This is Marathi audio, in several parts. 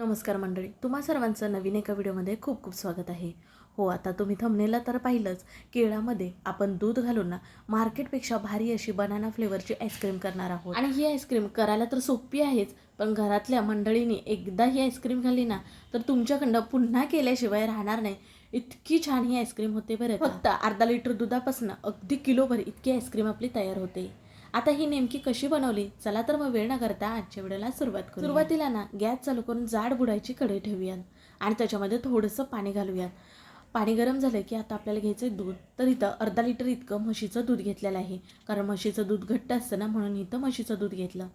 नमस्कार मंडळी तुम्हा सर्वांचं नवीन एका व्हिडिओमध्ये खूप खूप स्वागत आहे. हो आता तुम्ही थंबनेला तर पाहिलंच केळामध्ये आपण दूध घालून ना मार्केटपेक्षा भारी अशी बनाना फ्लेवरची आईस्क्रीम करणार आहोत. आणि ही आईस्क्रीम करायला तर सोपी आहेच पण घरातल्या मंडळींनी एकदा ही आईस्क्रीम खाल्ली ना तर तुमच्याकडनं पुन्हा केल्याशिवाय राहणार नाही. इतकी छान ही आईस्क्रीम होते बरं. फक्त अर्धा लिटर दुधापासून अगदी किलोभर इतकी आईस्क्रीम आपली तयार होते. आता ही नेमकी कशी बनवली? चला तर मग वेळ न करता आजच्या व्हिडिओला सुरुवात करू सुरुवातीला ना गॅस चालू करून जाड बुडायची कढई ठेवूयात आणि त्याच्यामध्ये थोडंसं पाणी घालूयात. पाणी गरम झालं की आता आपल्याला घ्यायचं आहे दूध. तर इथं अर्धा लिटर इतकं म्हशीचं दूध घेतलेलं आहे. कारण म्हशीचं दूध घट्ट असतं ना म्हणून इथं म्हशीचं दूध घेतलं.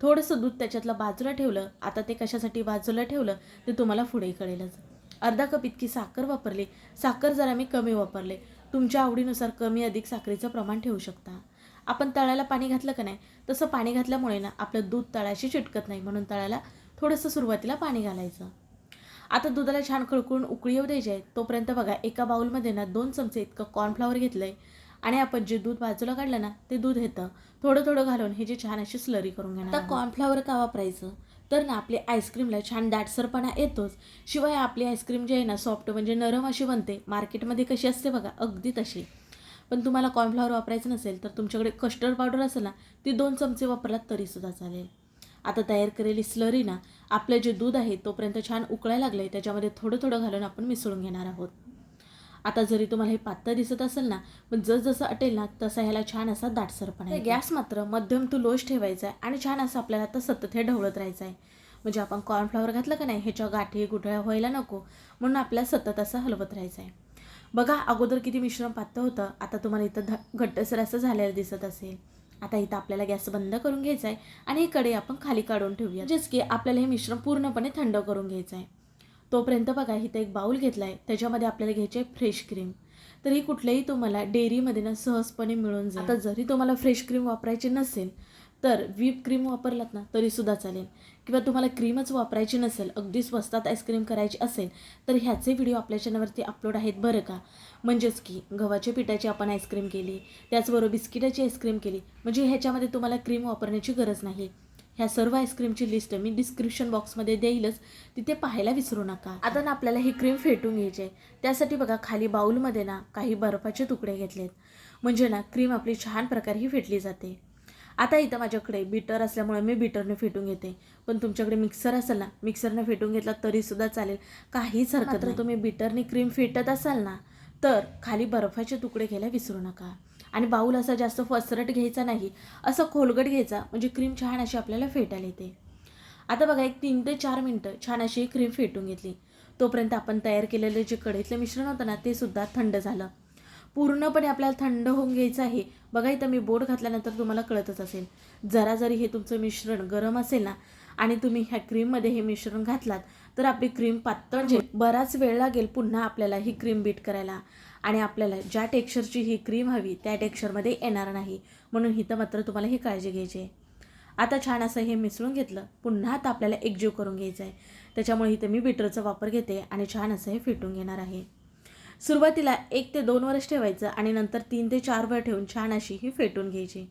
थोडंसं दूध त्याच्यातलं बाजूला ठेवलं. आता ते कशासाठी बाजूला ठेवलं ते तुम्हाला पुढे कळेलच. अर्धा कप इतकी साखर वापरली. साखर जरा मी कमी वापरले. तुमच्या आवडीनुसार कमी अधिक साखरेचं प्रमाण ठेवू शकता. आपण तळायला पाणी घातलं का नाही? तसं पाणी घातल्यामुळे ना आपलं दूध तळाशी चिटकत नाही. म्हणून तळायला थोडंसं सुरुवातीला पाणी घालायचं. आता दुधाला छान कळकळून उकळी येऊ द्यायची आहे. तोपर्यंत बघा एका बाउलमध्ये ना दोन चमचे इतकं कॉर्नफ्लॉवर घेतलं आहे आणि आपण जे दूध बाजूला काढलं ना ते दूध येतं. थोडं थोडं घालून हे जे छान अशी स्लरी करून घेणार आता कॉर्नफ्लॉवर का वापरायचं? तर ना आपली आईस्क्रीमला छान दाटसरपणा येतोच. शिवाय आपली आईस्क्रीम जी आहे ना सॉफ्ट म्हणजे नरम अशी बनते. मार्केटमध्ये कशी असते बघा अगदी तशी. पण तुम्हाला कॉर्नफ्लॉवर वापरायचं नसेल तर तुमच्याकडे कस्टर्ड पावडर असेल ना ती दोन चमचे वापरलात तरीसुद्धा चालेल. आता तयार केलेली स्लरी ना आपलं जे दूध आहे तोपर्यंत छान उकळायला लागलं आहे त्याच्यामध्ये थोडं थोडं घालून आपण मिसळून घेणार आहोत. आता जरी तुम्हाला हे पातळ दिसत असेल ना पण जसजसं अटेल ना तसा ह्याला छान असा दाटसरपणा आहे. गॅस मात्र मध्यम टू लोच ठेवायचा आहे आणि छान असं आपल्याला आता सतत हे ढवळत राहायचं आहे. म्हणजे आपण कॉर्नफ्लॉवर घातलं का नाही ह्याच्या गाठी गुठळ्या व्हायला नको म्हणून आपल्याला सतत असं हलवत राहायचं आहे. बघा अगोदर किती मिश्रण पातळ होतं. आता तुम्हाला इथं ध घट्टसर असं झालेलं दिसत असेल. आता इथं आपल्याला गॅस बंद करून घ्यायचा आहे आणि ही कढई आपण खाली काढून ठेवूया. म्हणजेच की आपल्याला हे मिश्रण पूर्णपणे थंड करून घ्यायचं आहे तोपर्यंत बघा इथं एक बाऊल घेतला आहे त्याच्यामध्ये आपल्याला घ्यायची आहे फ्रेश क्रीम. तर ही कुठल्याही तुम्हाला डेअरीमध्ये ना सहजपणे मिळून जाईल. आता जरी तुम्हाला फ्रेश क्रीम वापरायची नसेल तर व्हीप क्रीम वापरलात ना तरीसुद्धा चालेल. किंवा तुम्हाला क्रीमच वापरायची नसेल अगदी स्वस्तात आईस्क्रीम करायची असेल तर ह्याचे व्हिडिओ आपल्या चॅनलवरती अपलोड आहेत बरं का. म्हणजेच की गव्हाच्या पिठाची आपण आईस्क्रीम केली त्याचबरोबर बिस्किटाची आईस्क्रीम केली म्हणजे ह्याच्यामध्ये तुम्हाला क्रीम वापरण्याची गरज नाही. ह्या सर्व आईस्क्रीमची लिस्ट मी डिस्क्रिप्शन बॉक्समध्ये देईलच तिथे पाहायला विसरू नका. आता ना आपल्याला ही क्रीम फेटून घ्यायची आहे. त्यासाठी बघा खाली बाऊलमध्ये ना काही बर्फाचे तुकडे घेतलेत. म्हणजे ना क्रीम आपली छान प्रकारे ही फेटली जाते. आता इथं माझ्याकडे बीटर असल्यामुळे मी बीटरने फेटून घेते. पण तुमच्याकडे मिक्सर असेल ना मिक्सरने फेटून घेतला तरीसुद्धा चालेल. काहीच हरकत नाही. तुम्ही बीटरने क्रीम फेटत असाल ना तर खाली बर्फाचे तुकडे घ्यायला विसरू नका. आणि बाऊल असा जास्त फसरट घ्यायचा नाही असं खोलगट घ्यायचा म्हणजे क्रीम छान अशी आपल्याला फेटायला येते. आता बघा एक तीन ते चार मिनटं छान अशी क्रीम फेटून घेतली. तोपर्यंत आपण तयार केलेलं जे कढईतलं मिश्रण होतं ना ते सुद्धा थंड झालं. पूर्णपणे आपल्याला थंड होऊन घ्यायचं आहे. बघा इथं मी बोट घातल्यानंतर तुम्हाला कळतच असेल. जरा जरी हे तुमचं मिश्रण गरम असेल ना आणि तुम्ही ह्या क्रीममध्ये हे मिश्रण घातलात तर आपली क्रीम पातळ म्हणजे बराच वेळ लागेल पुन्हा आपल्याला ही क्रीम बीट करायला. आणि आपल्याला ज्या टेक्स्चरची ही क्रीम हवी त्या टेक्स्चरमध्ये येणार नाही. म्हणून इथं मात्र तुम्हाला ही काळजी घ्यायची आहे. आता छान असं हे मिसळून घेतलं पुन्हा आता आपल्याला एकजीव करून घ्यायचं आहे त्याच्यामुळे इथं मी बीटरचा वापर घेते आणि छान असं हे फेटून घेणार आहे. सुरुवातीला एक ते दोन वर्ष ठेवायचं आणि नंतर तीन ते चार वेळ ठेवून छान अशी ही फेटून घ्यायची.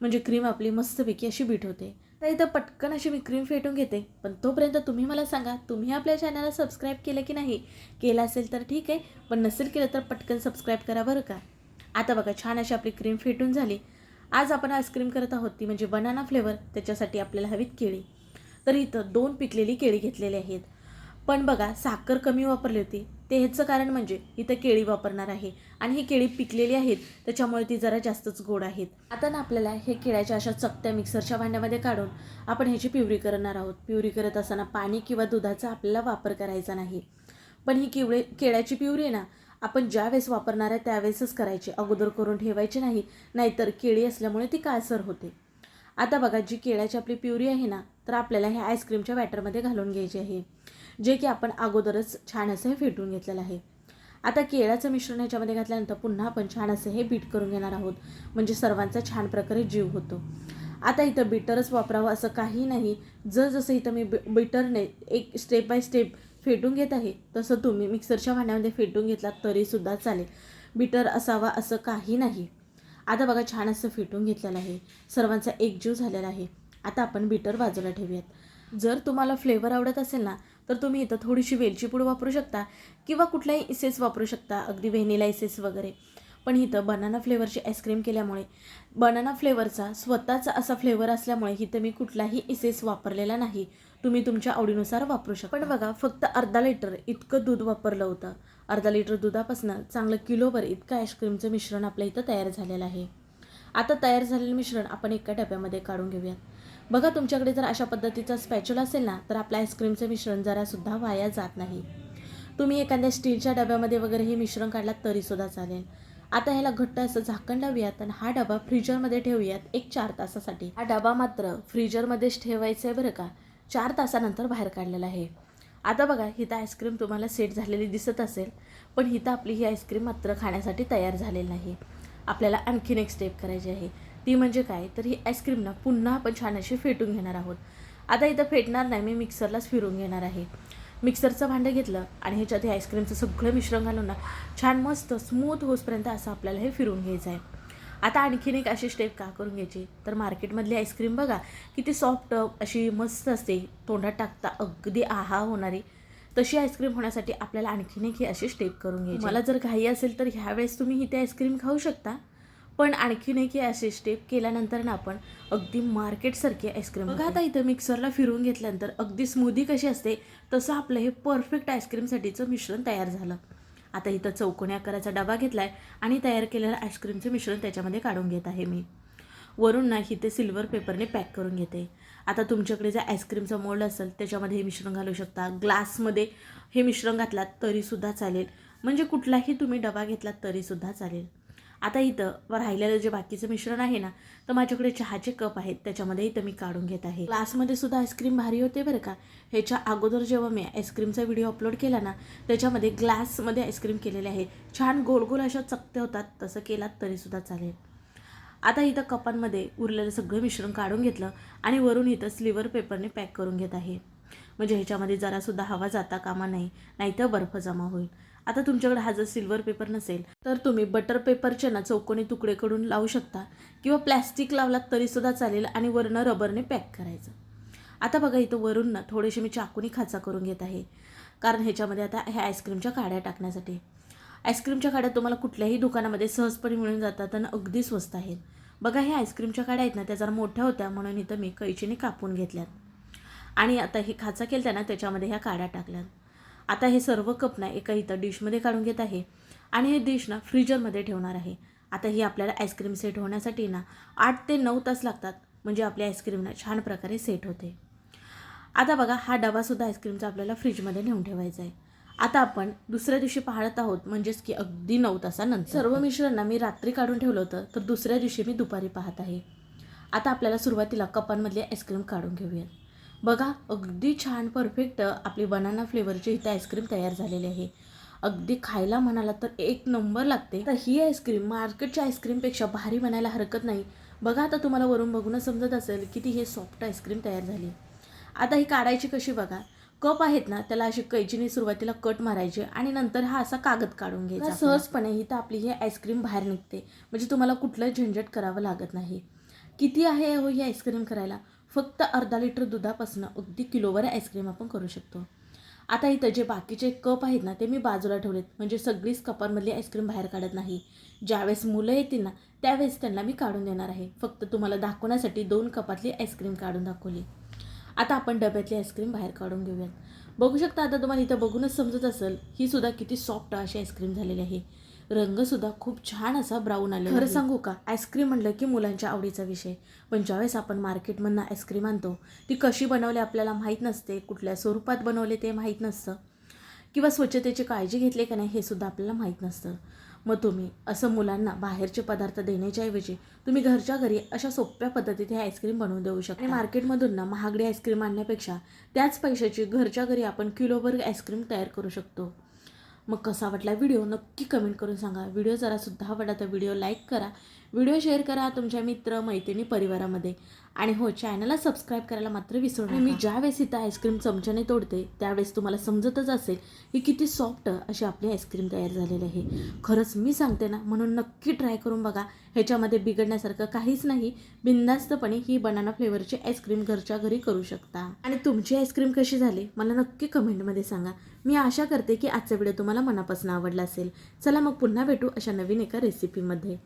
म्हणजे क्रीम आपली मस्तपैकी अशी बीट होते. तर इथं पटकन अशी मी क्रीम फेटून घेते. पण तोपर्यंत तुम्ही मला सांगा तुम्ही आपल्या चॅनलला सबस्क्राईब केलं की नाही? केलं असेल तर ठीक आहे पण नसेल केलं तर पटकन सबस्क्राईब करा बरं का? आता बघा छान अशी आपली क्रीम फेटून झाली. आज आपण आईस्क्रीम करत आहोत ती म्हणजे बनाना फ्लेवर त्याच्यासाठी आपल्याला हवीत केळी. तर इथं दोन पिकलेली केळी घेतलेली आहेत. पण बघा साखर कमी वापरली होती. ते ह्याचं कारण म्हणजे इथं केळी वापरणार आहे. आणि ही केळी पिकलेली आहेत त्याच्यामुळे ती जरा जास्तच गोड आहेत. आता ना आपल्याला हे केळ्याच्या अशा चकत्या मिक्सरच्या भांड्यामध्ये काढून आपण ह्याची पिवरी करणार आहोत. पिवरी करत असताना पाणी किंवा दुधाचा आपल्याला वापर करायचा नाही. पण ही किवळे केळ्याची प्युरी आहे ना आपण ज्या वेळेस वापरणार आहे त्यावेळेसच करायची. अगोदर करून ठेवायची नाही नाहीतर केळी असल्यामुळे ती काळसर होते. आता बघा जी केळ्याची आपली प्युरी आहे ना तर आपल्याला ह्या आईस्क्रीमच्या बॅटरमध्ये घालून घ्यायची आहे. जे की आपण अगोदरच छान असं हे फेटून घेतलेलं आहे. आता केळ्याचं मिश्रण याच्यामध्ये घातल्यानंतर पुन्हा आपण छान असं हे बीट करून घेणार आहोत. म्हणजे सर्वांचा छान प्रकारे जीव होतो. आता इथं बीटरच वापरावं असं काही नाही. जसं इथं मी बी बीटरने एक स्टेप बाय स्टेप फेटून घेत आहे तसं तुम्ही मिक्सरच्या भांड्यामध्ये फेटून घेतलात तरीसुद्धा चालेल. बीटर असावा असं काही नाही. आता बघा छान असं फेटून घेतलेलं आहे. सर्वांचा एकजीव झालेला आहे. आता आपण बीटर बाजूला ठेवूयात. जर तुम्हाला फ्लेवर आवडत असेल ना तर तुम्ही इथं थोडीशी वेलची पूड वापरू शकता किंवा कुठलाही इसेस वापरू शकता अगदी व्हेनिला इसेस वगैरे. पण इथं बनाना फ्लेवरची आईस्क्रीम केल्यामुळे बनाना फ्लेवरचा स्वतःचा असा फ्लेवर असल्यामुळे इथं मी कुठलाही इसेस वापरलेला नाही. तुम्ही तुमच्या आवडीनुसार वापरू शकता. पण बघा फक्त अर्धा लिटर इतकं दूध वापरलं होतं. अर्धा लिटर दुधापासून चांगलं किलोभर इतकं आईस्क्रीमचं मिश्रण आपल्या इथं तयार झालेलं आहे. आता तयार झालेलं मिश्रण आपण एका डब्यामध्ये काढून घेऊयात. बघा तुमच्याकडे जर अशा पद्धतीचा स्पॅच्युल असेल ना तर आपल्या आईस्क्रीमचं मिश्रण जरासुद्धा वाया जात नाही. तुम्ही एखाद्या स्टीलच्या डब्यामध्ये वगैरे हे मिश्रण काढलात तरीसुद्धा चालेल. आता ह्याला घट्ट असं झाकण लावूयात आणि हा डबा फ्रीजरमध्ये ठेवूयात एक चार तासासाठी. हा डबा मात्र फ्रीजरमध्येच ठेवायचा आहे बरं का. चार तासानंतर बाहेर काढलेला आहे. आता बघा हिथं आईस्क्रीम तुम्हाला सेट झालेली दिसत असेल पण हिथं आपली ही आईस्क्रीम मात्र खाण्यासाठी तयार झालेली नाही. आपल्याला आणखीन एक स्टेप करायची आहे. ती म्हणजे काय? तर ही आईस्क्रीम ना पुन्हा आपण छान अशी फेटून घेणार आहोत. आता इथं फेटणार नाही मी मिक्सरलाच फिरून घेणार आहे. मिक्सरचं भांडं घेतलं आणि ह्याच्यात हे आईस्क्रीमचं सगळं मिश्रण घालून ना छान मस्त स्मूथ होसपर्यंत असं आपल्याला हे फिरून घ्यायचं आहे आता आणखीन एक अशी स्टेप का करून घ्यायची? तर मार्केटमधली आईस्क्रीम बघा किती सॉफ्ट अशी मस्त असते. तोंडात टाकता अगदी आहा होणारी. तशी आईस्क्रीम होण्यासाठी आपल्याला आणखीन एक ही अशी स्टेप करून घ्यायची. मला जर घाई असेल तर ह्यावेळेस तुम्ही ही ते आईस्क्रीम खाऊ शकता. पण आणखीन एक ही अशी स्टेप केल्यानंतर ना आपण अगदी मार्केटसारखी आईस्क्रीम बघा आता इथं मिक्सरला फिरवून घेतल्यानंतर अगदी स्मूदी कशी असते तसं आपलं हे परफेक्ट आईस्क्रीमसाठीचं मिश्रण तयार झालं. आता इथं चौकोनी आकाराचा डबा घेतला आहे आणि तयार केलेलं आईस्क्रीमचं मिश्रण त्याच्यामध्ये काढून घेत आहे मी. वरून ना इथे सिल्वर पेपरने पॅक करून घेते. आता तुमच्याकडे जर आईस्क्रीमचा मोल्ड असेल त्याच्यामध्ये हे मिश्रण घालू शकता. ग्लासमध्ये हे मिश्रण घातलात तरीसुद्धा चालेल. म्हणजे कुठलाही तुम्ही डबा घेतलात तरीसुद्धा चालेल. आता इथं राहिलेलं जे बाकीचं मिश्रण आहे ना तर माझ्याकडे चहाचे कप आहेत त्याच्यामध्ये इथं मी काढून घेत आहे. ग्लासमध्ये सुद्धा आईस्क्रीम भारी होते बरं का. ह्याच्या अगोदर जेव्हा मी आईस्क्रीमचा व्हिडिओ अपलोड केला ना त्याच्यामध्ये ग्लासमध्ये आईस्क्रीम केलेले आहे. छान गोल गोल अशा चकते होतात तसं केलात तरीसुद्धा चालेल. आता इथं कपांमध्ये उरलेलं सगळं मिश्रण काढून घेतलं आणि वरून इथं स्लिवर पेपरने पॅक करून घेत आहे. म्हणजे ह्याच्यामध्ये जरासुद्धा हवा जाता कामा नाही नाहीतर बर्फ जमा होईल. आता तुमच्याकडे हा जर सिल्वर पेपर नसेल तर तुम्ही बटर पेपरचे ना चौकोनी तुकडे करून लावू शकता किंवा प्लॅस्टिक लावलात तरीसुद्धा चालेल आणि वरनं रबरने पॅक करायचं. आता बघा इथं वरून ना थोडेसे मी चाकूनी खाचा करून घेत आहे. कारण ह्याच्यामध्ये आता ह्या आईस्क्रीमच्या काड्या टाकण्यासाठी. आईस्क्रीमच्या काड्या तुम्हाला कुठल्याही दुकानामध्ये सहजपणे मिळून जातात आणि अगदी स्वस्त आहेत. बघा ह्या आईस्क्रीमच्या काड्या आहेत ना त्या जरा मोठ्या होत्या म्हणून इथं मी कैचीने कापून घेतल्यात. आणि आता हे खाचा केलता ना त्याच्यामध्ये ह्या काड्या टाकल्यात. आता हे सर्व कप ना एका इथं डिशमध्ये काढून घेत आहे. आणि हे डिश ना फ्रीजरमध्ये ठेवणार आहे. आता ही आपल्याला आईस्क्रीम सेट होण्यासाठी ना आठ ते नऊ तास लागतात. म्हणजे आपली आईस्क्रीम ना छान प्रकारे सेट होते. आता बघा हा डबासुद्धा आईस्क्रीमचा आपल्याला फ्रीजमध्ये नेऊन ठेवायचा आहे. आता आपण दुसऱ्या दिवशी पाहत आहोत म्हणजेच की अगदी नऊ तासानंतर. सर्व मिश्रण ना मी रात्री काढून ठेवलं होतं तर दुसऱ्या दिवशी मी दुपारी पाहत आहे. आता आपल्याला सुरुवातीला कपांमधली आईस्क्रीम काढून घेऊयात बघा अगदी छान परफेक्ट आपली बनाना फ्लेवरची इथे आईस्क्रीम तयार झालेली आहे. अगदी खायला म्हणाला तर एक नंबर लागते. तर ही आईस्क्रीम मार्केटच्या आईस्क्रीमपेक्षा भारी बनायला हरकत नाही. बघा आता तुम्हाला वरून बघूनच समजत असेल की ती हे सॉफ्ट आईस्क्रीम तयार झाली. आता ही काढायची कशी बघा. कप आहेत ना त्याला अशी कैचीने सुरुवातीला कट मारायचे आणि नंतर हा असा कागद काढून घ्यायचा सहजपणे ही तर आपली ही आईस्क्रीम बाहेर निघते. म्हणजे तुम्हाला कुठलं झंझट करावं लागत नाही. किती आहे हो ही आईस्क्रीम करायला? फक्त अर्धा लिटर दुधापासून अगदी किलोवर आईस्क्रीम आपण करू शकतो. आता इथं जे बाकीचे कप आहेत ना ते मी बाजूला ठेवलेत. म्हणजे सगळीच कपांमधली आईस्क्रीम बाहेर काढत नाही. ज्यावेळेस मुलं येतील ना त्यावेळेस त्यांना मी काढून देणार आहे. फक्त तुम्हाला दाखवण्यासाठी दोन कपातली आईस्क्रीम काढून दाखवली. आता आपण डब्यातली आईस्क्रीम बाहेर काढून घेऊयात. बघू शकता आता तुम्हाला इथं बघूनच समजत असेल ही सुद्धा किती सॉफ्ट अशी आईस्क्रीम झालेली आहे. रंगसुद्धा खूप छान असा ब्राऊन आला खरं सांगू का? आईस्क्रीम म्हणलं की मुलांच्या आवडीचा विषय. पण ज्यावेळेस आपण मार्केटमधनं आईस्क्रीम आणतो ती कशी बनवली आपल्याला माहीत नसते कुठल्या स्वरूपात बनवले ते माहीत नसतं. किंवा स्वच्छतेची काळजी घेतली का नाही हे सुद्धा आपल्याला माहीत नसतं. मग तुम्ही असं मुलांना बाहेरचे पदार्थ देण्याच्या ऐवजी तुम्ही घरच्या घरी अशा सोप्या पद्धतीत हे आईस्क्रीम बनवून देऊ शकता. आणि मार्केटमधून ना महागडी आईस्क्रीम आणण्यापेक्षा त्याच पैशाची घरच्या घरी आपण किलोभर आईस्क्रीम तयार करू शकतो. मग कसा वाटला व्हिडिओ नक्की कमेंट करून सांगा. व्हिडिओ जरासुद्धा आवडला तर व्हिडिओ लाईक करा. व्हिडिओ शेअर करा तुमच्या मित्र मैत्रिणी परिवारामध्ये. आणि हो चॅनलला सबस्क्राईब करायला मात्र विसरू नका. मी ज्यावेळेस इथं आईस्क्रीम चमच्याने तोडते त्यावेळेस तुम्हाला समजतच असेल की किती सॉफ्ट अशी आपली आईस्क्रीम तयार झालेली आहे. खरंच मी सांगते ना म्हणून नक्की ट्राय करून बघा. ह्याच्यामध्ये बिघडण्यासारखं काहीच नाही. बिंदास्तपणे ही बनाना फ्लेवरची आईस्क्रीम घरच्या घरी करू शकता. आणि तुमची आईस्क्रीम कशी झाली मला नक्की कमेंटमध्ये सांगा. मी आशा करते की आजचा व्हिडिओ तुम्हाला मनापासून आवडला असेल. चला मग पुन्हा भेटू अशा नवीन एका रेसिपीमध्ये